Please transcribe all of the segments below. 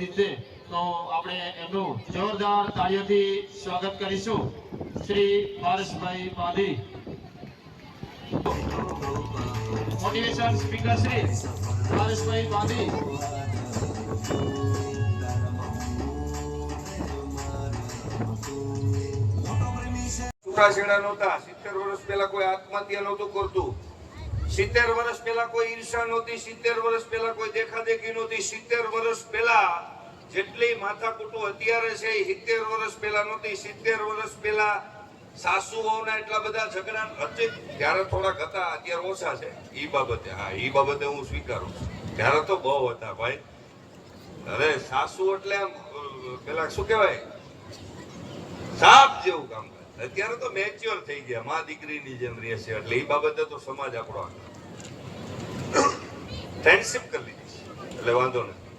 ઉપસ્થિત તો આપણે એમનું જોરદાર તાળીઓથી સ્વાગત કરીશું. શ્રી પારસભાઈ પાધી મોટિવેશન સ્પીકર શ્રી પારસભાઈ પાધી સિત્તેર વર્ષ પહેલા કોઈ આત્મહત્યા નહોતું કરતું. સિત્તેર વર્ષ પહેલા કોઈ ઈર્ષા નહોતી, સિત્તેર વર્ષ પહેલા કોઈ દેખાદેખી નહોતી. સિત્તેર વર્ષ પહેલા જેટલી માથાકૂટો અત્યારે છે એ સિત્તેર વર્ષ પહેલા નહોતી. સિત્તેર વર્ષ પહેલા સાસુઓના એટલા બધા ઝઘડા હતી ત્યારે થોડાક હતા, અત્યારે ઓછા છે. એ બાબતે, હા એ બાબતે હું સ્વીકારું ત્યારે તો બહુ હતા ભાઈ. અરે સાસુ એટલે આમ પેલા શું કહેવાય? સાપ જેવું કામ કરે. અત્યારે તો મેચ્યોર થઈ ગયા. માં દીકરીની જેમ રહે છે એટલે એ બાબતે તો સમાજ આપણો ફ્રેન્ડશિપ કરી લીધી છે. એટલે વાંધો નથી.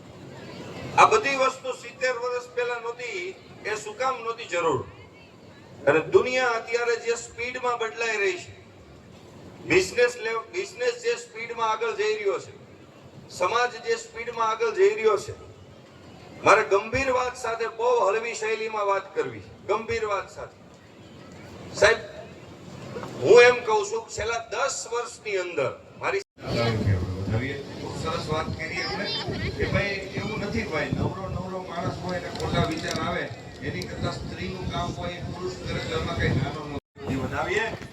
આ બધી વસ્તુ સિત્તેર વર્ષ પહેલા નહોતી. એ શું કામ નહોતી જરૂર? અને દુનિયા અત્યારે જે સ્પીડમાં બદલાઈ રહી છે બિઝનેસ બિઝનેસ જે સ્પીડમાં આગળ જઈ રહ્યો છે, સમાજ જે સ્પીડમાં આગળ જઈ રહ્યો છે, મારે ગંભીર વાત સાથે બહુ હળવી શૈલીમાં વાત કરવી છે. ગંભીર વાત સાથે. સાહેબ, હું એમ કહું છું, છેલ્લા દસ વર્ષની અંદર મારી સરસ વાત કરી આપણે કે ભાઈ, એવું નથી ભાઈ, નવરો નવરો માણસ હોય ને ખોટા વિચાર આવે, એની કરતા સ્ત્રીનું કામ હોય, પુરુષ કરે તો એમાં કઈ નાનો નથી.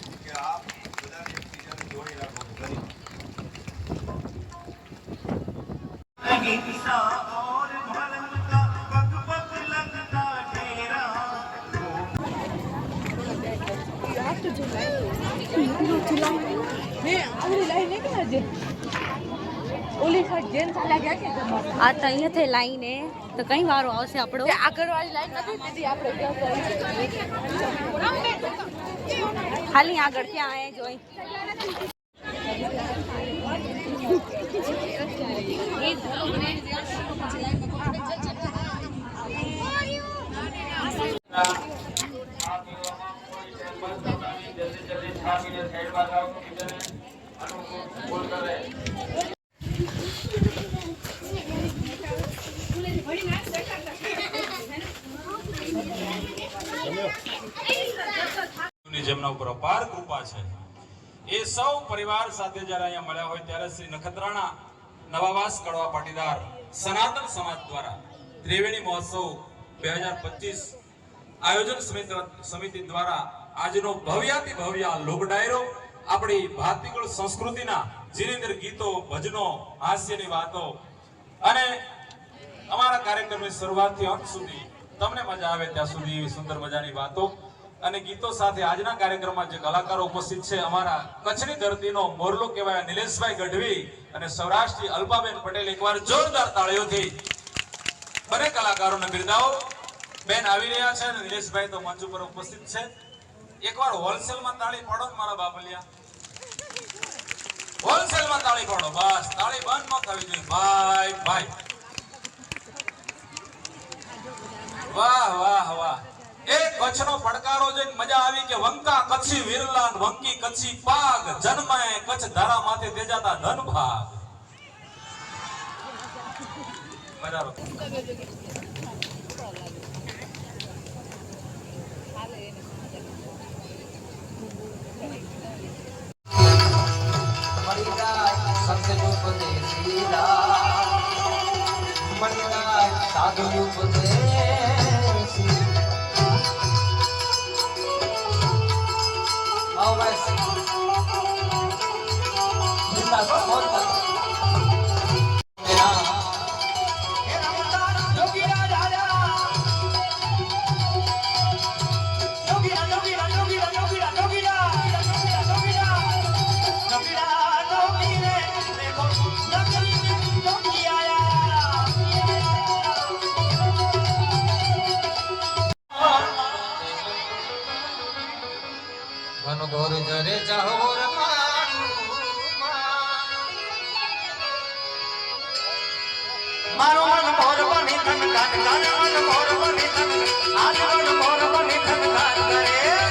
આ તો અહીંયાથી લાઈને તો કઈ વારો આવશે આપણો? આગળ વાળી લાઈન નથી આપણે ખાલી આગળ ત્યાં આયા જોઈ? જેમના ઉપર અપાર કૃપા છે. એ સૌ પરિવાર સાથે જ્યારે અહીંયા મળ્યા હોય ત્યારે શ્રી નખત્રાણા નવાવાસ કડવા પાટીદાર સનાતન સમાજ દ્વારા ત્રિવેણી મહોત્સવ બે હજાર પચીસ આયોજન સમિતિ દ્વારા આજનો ભવ્યાતિ ભવ્ય લોક ડાયરો, આપણી ભાતીગળ સંસ્કૃતિના જેની અંદર ગીતો, ભજનો, હાસ્યની વાતો. અને અમારા કાર્યક્રમની શરૂઆતથી અંત સુધી તમને મજા આવે ત્યાં સુધી એવી સુંદર મજાની વાતો. અને ગીતો સાથે આજના કાર્યક્રમમાં જે કલાકારો ઉપસ્થિત છે, અમારા કચ્છની ધરતીનો મોરલો કહેવાય નિલેશભાઈ ગઢવી અને સૌરાષ્ટ્રી અલ્પાબેન પટેલ એકવાર જોરદાર તાળીઓથી બંને કલાકારોને બિરદાવો. બેન આવી રહ્યા છે અને નિલેશભાઈ તો મંચ ઉપર ઉપસ્થિત છે. એકવાર હોલસેલમાં તાળી પાડો ને મારા બાપલિયા. હોલસેલમાં તાળી પાડો, બસ. તાળી બંધ ન થવી જોઈએ. ભાઈ ભાઈ. વાહ વાહ વાહ. એ કચ્છનો પડકારો જોઈને મજા આવી કે વંકા કચ્છી વિરલાન વંકી કચ્છી પાગ જન્મે કચ્છ ધારા માથે તેજાતા ધન ભાગ. બરાબર સાધુ ઉપદેશ. મારો મન ભોર બની તન ગાન ગાન મન ભોર બની તન આજ મન ભોર બની તન ગાન કરે.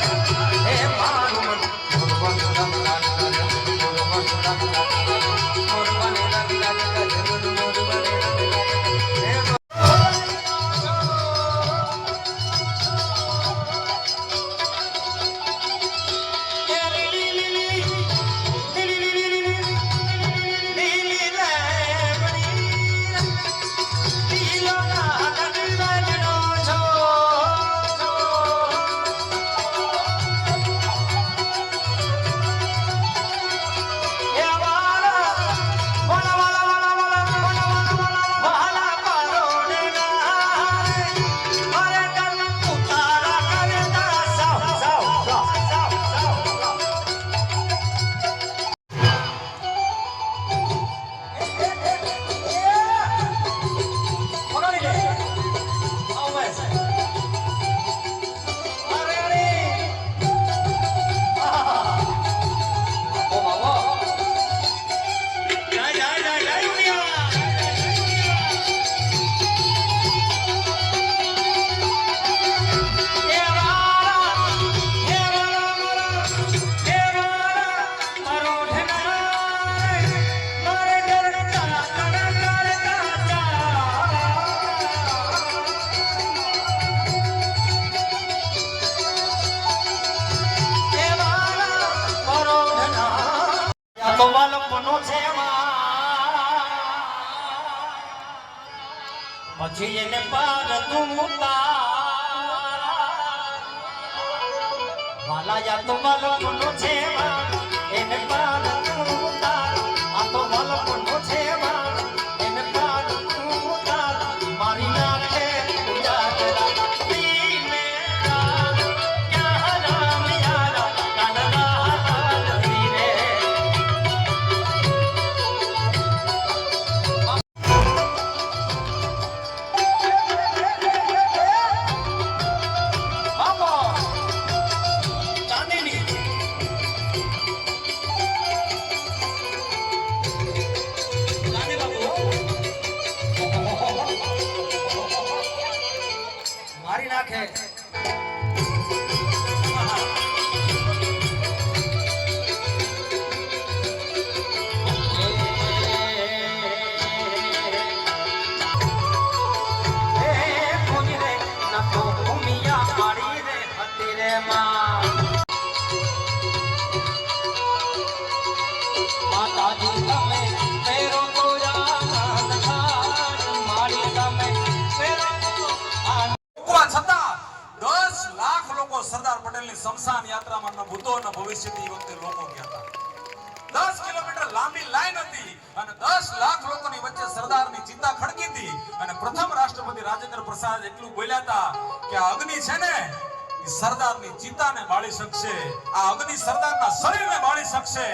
પછી એને પાર તું વાલા યા તું માલો છે એને પાર લોકો સરદાર પટેલની સ્મશાન યાત્રામાં ન ભૂતો ન ભવિષ્યની વખતે લોકો ગયા હતા. દસ કિલોમીટર લાંબી લાઈન હતી અને દસ લાખ લોકોની વચ્ચે સરદારની ચિંતા ખડકી હતી. અને પ્રથમ રાષ્ટ્રપતિ રાજેન્દ્ર પ્રસાદ એટલું બોલ્યા હતા કે આ અગ્નિ છે ને, એ સરદારની ચિંતાને બાળી શકશે. આ અગ્નિ સરદારના શરીરને બાળી શકશે.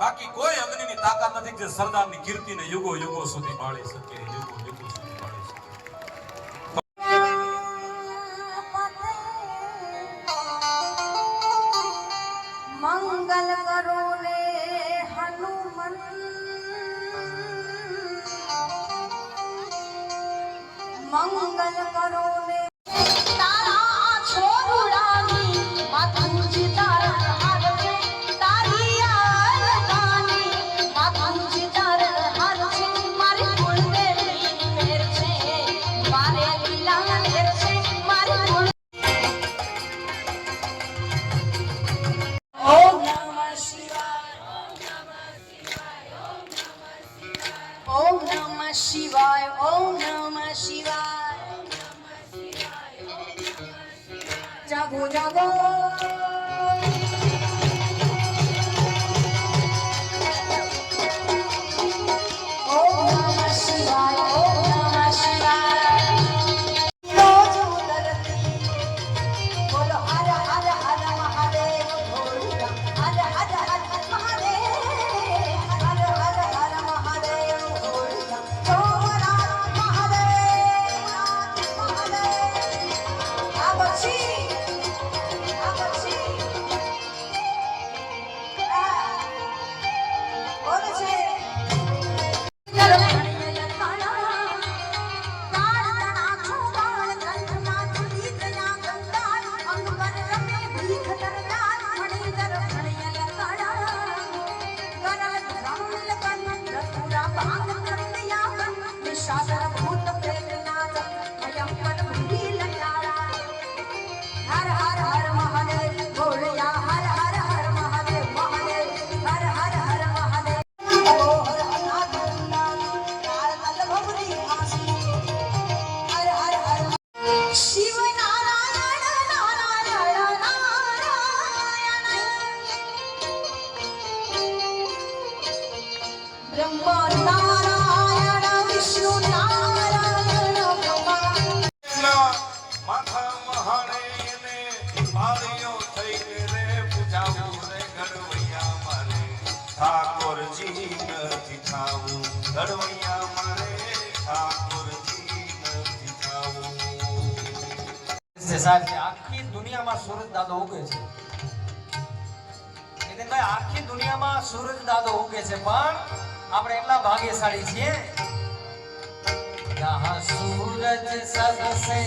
બાકી કોઈ અગ્નિની તાકાત નથી જે સરદારની કીર્તિને યુગો યુગો સુધી બાળી શકે. સાહેબ છે આખી દુનિયામાં સૂરજ દાદો ઉગે છે. એટલે ભાઈ આખી દુનિયામાં સૂરજ દાદો ઉગે છે, પણ આપણે એટલા ભાગ્યશાળી છીએ. જહાં સદસે